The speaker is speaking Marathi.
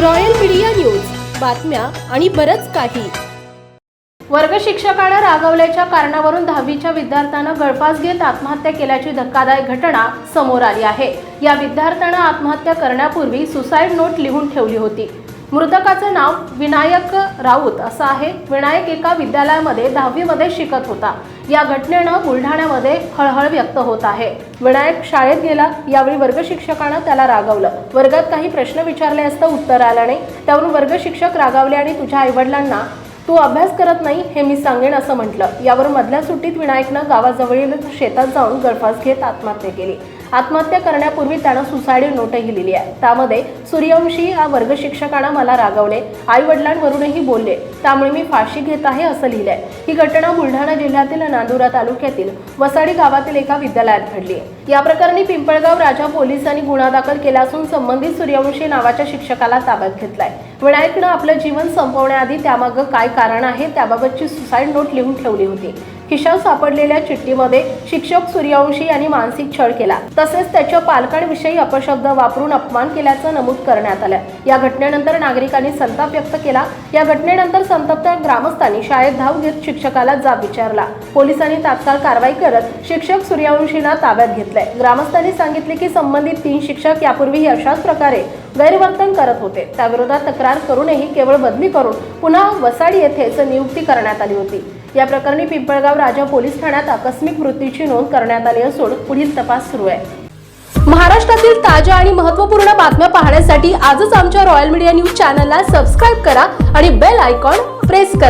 Royal media news. बातम्या आणि बरंच काही. वर्ग शिक्षकानं रागवल्याच्या कारणावरून दहावीच्या विद्यार्थ्यानं गळफास घेत आत्महत्या केल्याची धक्कादायक घटना समोर आली आहे. या विद्यार्थ्यानं आत्महत्या करण्यापूर्वी सुसाईड नोट लिहून ठेवली होती. मृतकाचं नाव विनायक राऊत असं आहे. विनायक एका विद्यालयामध्ये दहावीमध्ये शिकत होता. या घटनेनं बुलढाण्यामध्ये हळहळ व्यक्त होत आहे. विनायक शाळेत गेला. यावेळी वर्ग शिक्षकानं त्याला रागवलं. वर्गात काही प्रश्न विचारले असता उत्तर आलं नाही. त्यावरून वर्ग शिक्षक रागावले आणि तुझ्या आईवडिलांना तू अभ्यास करत नाही हे मी सांगेन असं म्हटलं. यावर मधल्या सुट्टीत विनायकनं गावाजवळील शेतात जाऊन गळफास घेत आत्महत्या केली. आत्महत्या करण्यापूर्वी त्यानं सुसाईड नोटही लिहिली आहे. त्यामध्ये सूर्यवंशी या वर्ग शिक्षकानं मला रागवले. आई वडिलांवरूनही बोलले त्यामुळे मी फाशी घेत आहे असं लिहिलंय. ही घटना बुलढाणा जिल्ह्यातील नांदुरा तालुक्यातील वसाडी गावातील एका विद्यालयात घडली. या प्रकरणी पिंपळगाव राजा पोलिसांनी गुन्हा दाखल केला असून संबंधित सूर्यवंशी नावाच्या शिक्षकाला ताब्यात घेतलाय. विनायकनं आपलं जीवन संपवण्याआधी त्यामागं काय कारण आहे त्याबाबतची सुसाईड नोट लिहून ठेवली होती. खिशात सापडलेल्या चिठ्ठीमध्ये शिक्षक सूर्यवंशी यांनी मानसिक छळ केला. तसेच त्याच्या पालकांविषयी अपशब्द वापरून अपमान केल्याचं नमूद करण्यात आलं. या घटनेनंतर नागरिकांनी संताप व्यक्त केला. या घटनेनंतर संतप्त ग्रामस्थांनी शाळेत धाव घेत शिक्षकाला जाब विचारला. पोलिसांनी तात्काळ कारवाई करत शिक्षक सूर्यवंशीला ताब्यात घेतलंय. ग्रामस्थांनी सांगितले की संबंधित तीन शिक्षक यापूर्वी अशाच प्रकारे गैरवर्तन करत होते. त्याविरोधात तक्रार करूनही केवळ बदली करून पुन्हा वसाडी येथेच नियुक्ती करण्यात आली होती. या प्रकरणी पिंपळगाव राजा पोलीस ठाण्यात आकस्मिक मृत्यूची नोंद करण्यात आली असून पुढील तपास सुरू आहे. महाराष्ट्रातील ताज्या आणि महत्त्वपूर्ण बातम्या पाहण्यासाठी आजच आमच्या रॉयल मीडिया न्यूज चॅनलला सबस्क्राईब करा आणि बेल आयकॉन प्रेस करा.